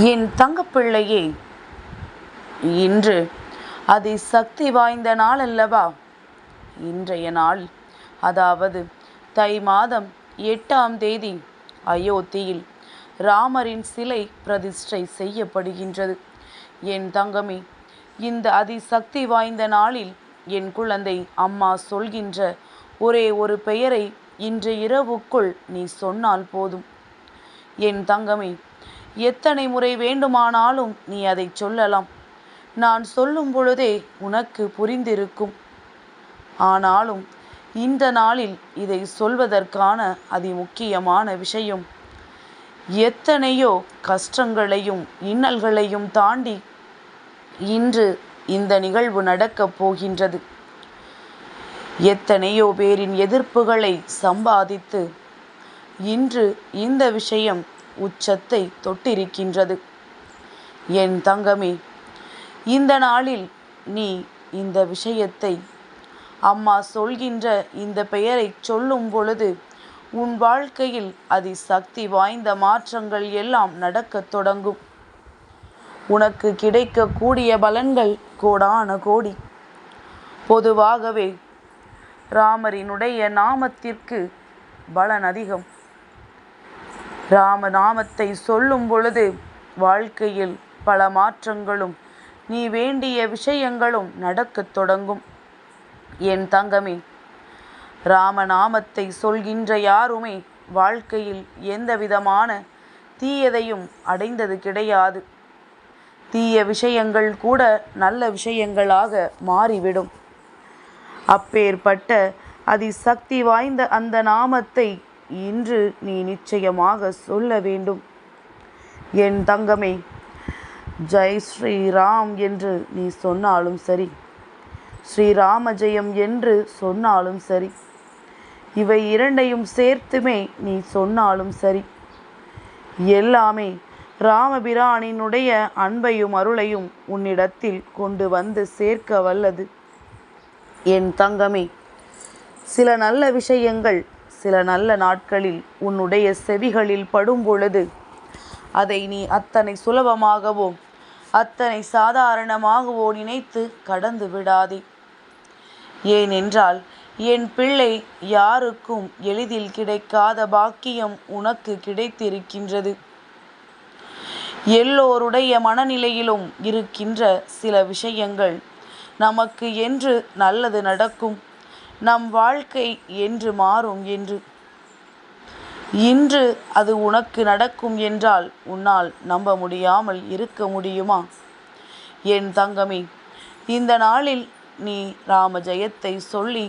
என் தங்கப்பிள்ளையே இன்று அதி சக்தி வாய்ந்த நாள் அல்லவா இன்றைய நாள் அதாவது தை மாதம் எட்டாம் தேதி அயோத்தியில் ராமரின் சிலை பிரதிஷ்டை செய்யப்படுகின்றது. என் தங்கமே இந்த அதிசக்தி வாய்ந்த நாளில் என் குழந்தை அம்மா சொல்கின்ற ஒரே ஒரு பெயரை இன்று இரவுக்குள் நீ சொன்னால் போதும். என் தங்கமே எத்தனை முறை வேண்டுமானாலும் நீ அதை சொல்லலாம். நான் சொல்லும் பொழுதே உனக்கு புரிந்திருக்கும். ஆனாலும் இந்த நாளில் இதை சொல்வதற்கான அதிமுக்கியமான விஷயம் எத்தனையோ கஷ்டங்களையும் இன்னல்களையும் தாண்டி இன்று இந்த நிகழ்வு நடக்கப் போகின்றது. எத்தனையோ பேரின் எதிர்ப்புகளை சம்பாதித்து இன்று இந்த விஷயம் உச்சத்தை தொட்டிருக்கின்றது. என் தங்கமே இந்த நாளில் நீ இந்த விஷயத்தை அம்மா சொல்கின்ற இந்த பெயரை சொல்லும் பொழுது உன் வாழ்க்கையில் அதி சக்தி வாய்ந்த மாற்றங்கள் எல்லாம் நடக்கத் தொடங்கும். உனக்கு கிடைக்கக்கூடிய பலன்கள் கோடான கோடி. பொதுவாகவே ராமரினுடைய நாமத்திற்கு பலன் அதிகம். ராம நாமத்தை சொல்லும் பொழுது வாழ்க்கையில் பல மாற்றங்களும் நீ வேண்டிய விஷயங்களும் நடக்கத் தொடங்கும். என் தங்கமே ராமநாமத்தை சொல்கின்ற யாருமே வாழ்க்கையில் எந்த விதமான தீயதையும் அடைந்தது கிடையாது. தீய விஷயங்கள் கூட நல்ல விஷயங்களாக மாறிவிடும். அப்பேற்பட்ட அதிசக்தி வாய்ந்த அந்த நாமத்தை இன்று நீ நிச்சயமாக சொல்ல வேண்டும். என் தங்கமே ஜெய் ஸ்ரீராம் என்று நீ சொன்னாலும் சரி. ஸ்ரீராம ஜெயம் என்று சொன்னாலும் சரி. இவை இரண்டையும் சேர்த்துமே நீ சொன்னாலும் சரி. எல்லாமே ராமபிரானினுடைய அன்பையும் அருளையும் உன்னிடத்தில் கொண்டு வந்து சேர்க்க வல்லது. என் தங்கமே சில நல்ல விஷயங்கள் சில நல்ல நாட்களில் உன்னுடைய செவிகளில் படும் பொழுது அதை நீ அத்தனை சுலபமாகவோ அத்தனை சாதாரணமாகவோ நினைத்து கடந்து விடாதே. ஏனென்றால் என் பிள்ளை யாருக்கும் எளிதில் கிடைக்காத பாக்கியம் உனக்கு கிடைத்திருக்கின்றது. எல்லோருடைய மனநிலையிலும் இருக்கின்ற சில விஷயங்கள் நமக்கு என்று நல்லது நடக்கும். நம் வாழ்க்கை என்று மாறும் என்று. இன்று அது உனக்கு நடக்கும் என்றால் உன்னால் நம்ப முடியாமல் இருக்க முடியுமா? என் தங்கமே இந்த நாளில் நீ ராம ஜெயத்தை சொல்லி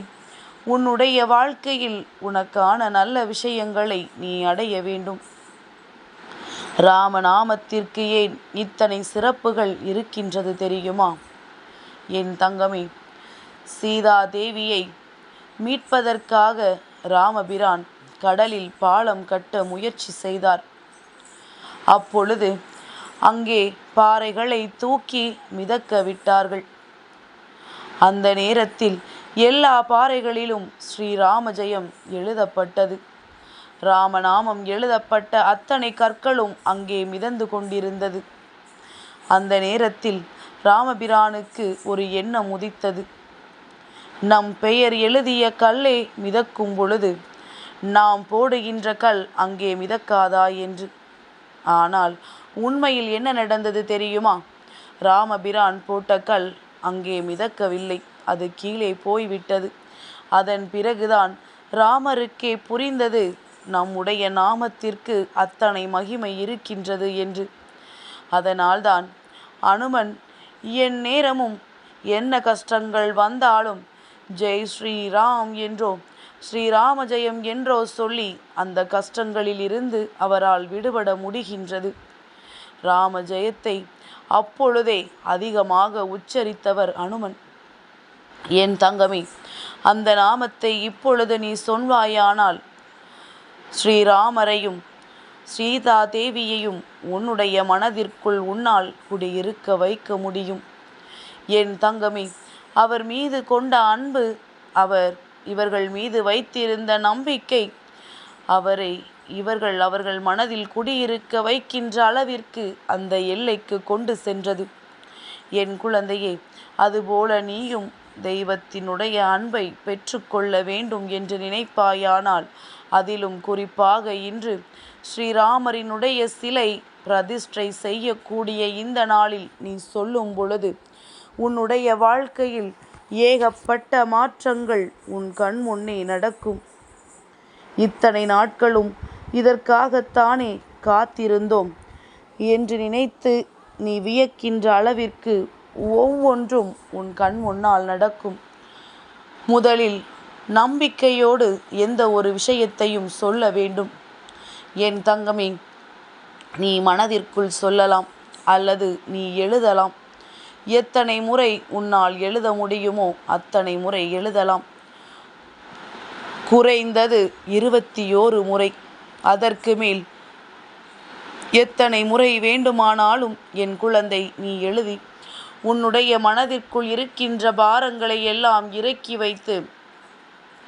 உன்னுடைய வாழ்க்கையில் உனக்கான நல்ல விஷயங்களை நீ அடைய வேண்டும். ராமநாமத்திற்கு ஏன் இத்தனை சிறப்புகள் இருக்கின்றது தெரியுமா? என் தங்கமே சீதா தேவியை மீட்பதற்காக ராமபிரான் கடலில் பாலம் கட்ட முயற்சி செய்தார். அப்பொழுது அங்கே பாறைகளை தூக்கி மிதக்க விட்டார்கள். அந்த நேரத்தில் எல்லா பாறைகளிலும் ஸ்ரீராம ஜெயம் எழுதப்பட்டது. ராமநாமம் எழுதப்பட்ட அத்தனை கற்களும் அங்கே மிதந்து கொண்டிருந்தது. அந்த நேரத்தில் ராமபிரானுக்கு ஒரு எண்ணம் உதித்தது. நம் பெயர் எழுதிய கல்லே மிதக்கும் பொழுது நாம் போடுகின்ற கல் அங்கே மிதக்காதா என்று. ஆனால் உண்மையில் என்ன நடந்தது தெரியுமா? ராமபிரான் போட்ட கல் அங்கே மிதக்கவில்லை. அது கீழே போய்விட்டது. அதன் பிறகுதான் ராமருக்கே புரிந்தது நம்முடைய நாமத்திற்கு அத்தனை மகிமை இருக்கின்றது என்று. அதனால்தான் அனுமன் என் நேரமும் என்ன கஷ்டங்கள் வந்தாலும் ஜெய் ஸ்ரீராம் என்றோ ஸ்ரீராம ஜெயம் என்றோ சொல்லி அந்த கஷ்டங்களில் இருந்து அவரால் விடுபட முடிகின்றது. ராம ஜெயத்தை அப்பொழுதே அதிகமாக உச்சரித்தவர் அனுமன். என் தங்கமே அந்த நாமத்தை இப்பொழுது நீ சொல்வாயானால் ஸ்ரீராமரையும் சீதா தேவியையும் உன்னுடைய மனதிற்குள் உன்னால் குடியிருக்க வைக்க முடியும். என் தங்கமே அவர் மீது கொண்ட அன்பு அவர் இவர்கள் மீது வைத்திருந்த நம்பிக்கை அவரை இவர்கள் அவர்கள் மனதில் குடியிருக்க வைக்கின்ற அளவிற்கு அந்த எல்லைக்கு கொண்டு சென்றது. என் குழந்தையே அதுபோல நீயும் தெய்வத்தினுடைய அன்பை பெற்றுக்கொள்ள வேண்டும் என்று நினைப்பாயானால் அதிலும் குறிப்பாக இன்று ஸ்ரீராமரினுடைய சிலை பிரதிஷ்டை செய்யக்கூடிய இந்த நாளில் நீ சொல்லும் பொழுது உன்னுடைய வாழ்க்கையில் ஏகப்பட்ட மாற்றங்கள் உன் கண் முன்னே நடக்கும். இத்தனை நாட்களும் இதற்காகத்தானே காத்திருந்தோம் என்று நினைத்து நீ வியக்கின்ற அளவிற்கு ஒவ்வொன்றும் உன் கண் முன்னால் நடக்கும். முதலில் நம்பிக்கையோடு எந்த ஒரு விஷயத்தையும் சொல்ல வேண்டும். என் தங்கமே நீ மனதிற்குள் சொல்லலாம் அல்லது நீ எழுதலாம். எத்தனை முறை உன்னால் எழுத முடியுமோ அத்தனை முறை எழுதலாம். குறைந்தது இருபத்தி ஓரு முறை. அதற்கு மேல் எத்தனை முறை வேண்டுமானாலும் என் குழந்தை நீ எழுதி உன்னுடைய மனதிற்குள் இருக்கின்ற பாரங்களை எல்லாம் இறக்கி வைத்து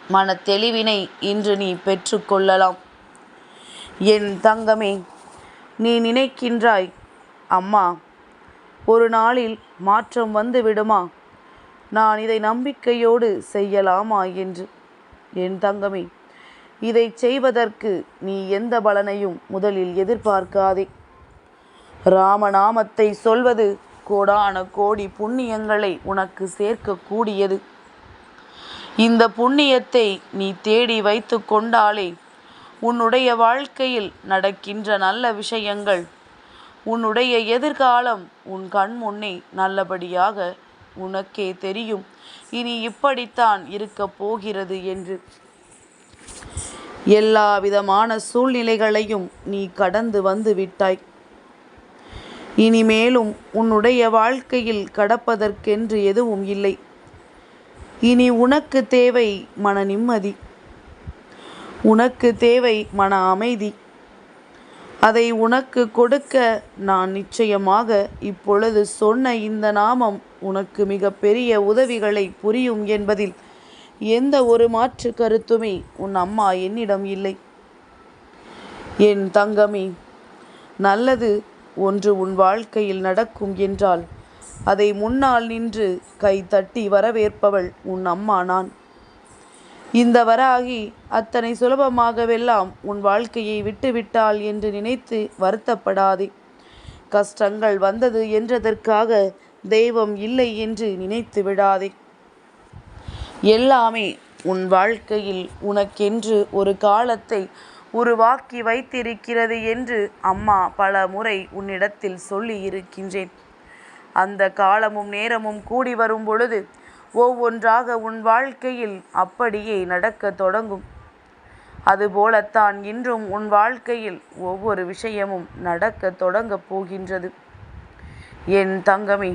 மன தெளிவினை இன்று நீ பெற்றுக்கொள்ளலாம் என் தங்கமே நீ நினைக்கின்றாய் அம்மா ஒரு நாளில் மாற்றம் வந்து விடுமா நான் இதை நம்பிக்கையோடு செய்யலாமா என்று? என் தங்கமே இதை செய்வதற்கு நீ எந்த பலனையும் முதலில் எதிர்பார்க்காதே. ராமநாமத்தை சொல்வது கோடான கோடி புண்ணியங்களை உனக்கு சேர்க்கக்கூடியது. இந்த புண்ணியத்தை நீ தேடி வைத்து கொண்டாலே உன்னுடைய வாழ்க்கையில் நடக்கின்ற நல்ல விஷயங்கள் உன்னுடைய எதிர்காலம் உன் கண் முன்னே நல்லபடியாக உனக்கே தெரியும். இனி இப்படித்தான் இருக்கப் போகிறது என்று. எல்லா விதமான சூழ்நிலைகளையும் நீ கடந்து வந்து விட்டாய். இனிமேலும் உன்னுடைய வாழ்க்கையில் கடப்பதற்கென்று எதுவும் இல்லை. இனி உனக்கு தேவை மன நிம்மதி. உனக்கு தேவை மன அமைதி. அதை உனக்கு கொடுக்க நான் நிச்சயமாக இப்பொழுது சொன்ன இந்த நாமம் உனக்கு மிக பெரிய உதவிகளை புரியும் என்பதில் எந்த ஒரு மாற்று கருத்துமே உன் அம்மா என்னிடம் இல்லை. என் தங்கமே நல்லது ஒன்று உன் வாழ்க்கையில் நடக்கும் என்றால் அதை முன்னால் நின்று கை தட்டி வரவேற்பவள் உன் அம்மா நான். இந்த வராகி அத்தனை சுலபமாகவெல்லாம் உன் வாழ்க்கையை விட்டுவிட்டாள் என்று நினைத்து வருத்தப்படாதே. கஷ்டங்கள் வந்தது என்றதற்காக தெய்வம் இல்லை என்று நினைத்து விடாதே. எல்லாமே உன் வாழ்க்கையில் உனக்கென்று ஒரு காலத்தை உருவாக்கி வைத்திருக்கிறது என்று அம்மா பல முறை உன்னிடத்தில் சொல்லி இருக்கின்றேன் அந்த காலமும் நேரமும் கூடி வரும் பொழுது ஒவ்வொன்றாக உன் வாழ்க்கையில் அப்படியே நடக்க தொடங்கும். அதுபோலத்தான் இன்றும் உன் வாழ்க்கையில் ஒவ்வொரு விஷயமும் நடக்க தொடங்கப் போகின்றது. என் தங்கமே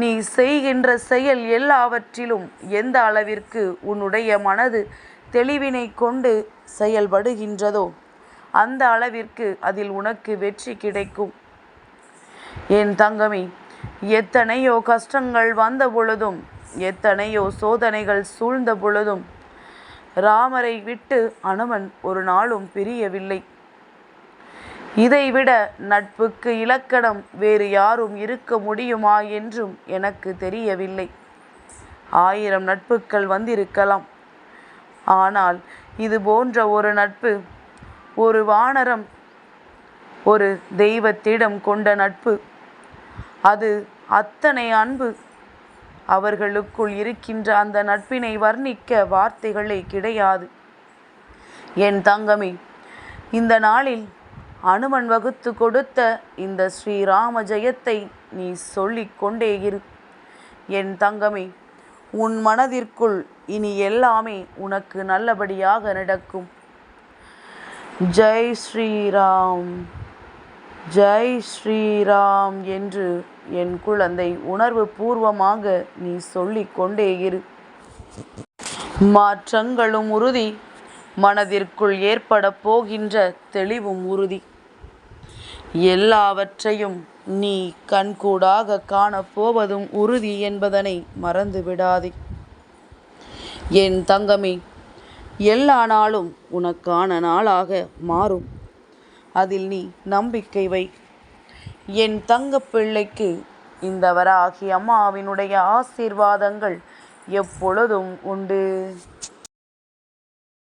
நீ செய்கின்ற செயல் எல்லாவற்றிலும் எந்த அளவிற்கு உன்னுடைய மனது தெளிவினை கொண்டு செயல்படுகின்றதோ அந்த அளவிற்கு அதில் உனக்கு வெற்றி கிடைக்கும். என் தங்கமே எத்தனையோ கஷ்டங்கள் வந்த பொழுதும் எத்தனையோ சோதனைகள் சூழ்ந்த பொழுதும் ராமரை விட்டு அனுமன் ஒரு நாளும் பிரியவில்லை. இதைவிட நட்புக்கு இலக்கணம் வேறு யாரும் இருக்க முடியுமா என்றும் எனக்கு தெரியவில்லை. ஆயிரம் நட்புக்கள் வந்திருக்கலாம். ஆனால் இது போன்ற ஒரு நட்பு ஒரு வானரம் ஒரு தெய்வத்திடம் கொண்ட நட்பு. அது அத்தனை அன்பு அவர்களுக்குள் இருக்கின்ற அந்த நட்பினை வர்ணிக்க வார்த்தைகளே கிடையாது. என் தங்கமே இந்த நாளில் அனுமன் வகுத்து கொடுத்த இந்த ஸ்ரீராம ஜெயத்தை நீ சொல்லிக்கொண்டே இரு. என் தங்கமே உன் மனதிற்குள் இனி எல்லாமே உனக்கு நல்லபடியாக நடக்கும். ஜெய் ஸ்ரீராம் ஜெய் ஸ்ரீராம் என்று என் குழந்தை உணர்வு பூர்வமாக நீ சொல்லிக் கொண்டே இரு. மாற்றங்களும் உறுதி. மனதிற்குள் ஏற்பட போகின்ற தெளிவும் உறுதி. எல்லாவற்றையும் நீ கண்கூடாக காணப்போவதும் உறுதி என்பதனை மறந்து விடாதே. என் தங்கமே எல்லா நாளும் உனக்கான நாளாக மாறும். அதில் நீ நம்பிக்கை வை. என் தங்க பிள்ளைக்கு இந்த வராகி அம்மாவினுடைய ஆசீர்வாதங்கள் எப்பொழுதும் உண்டு.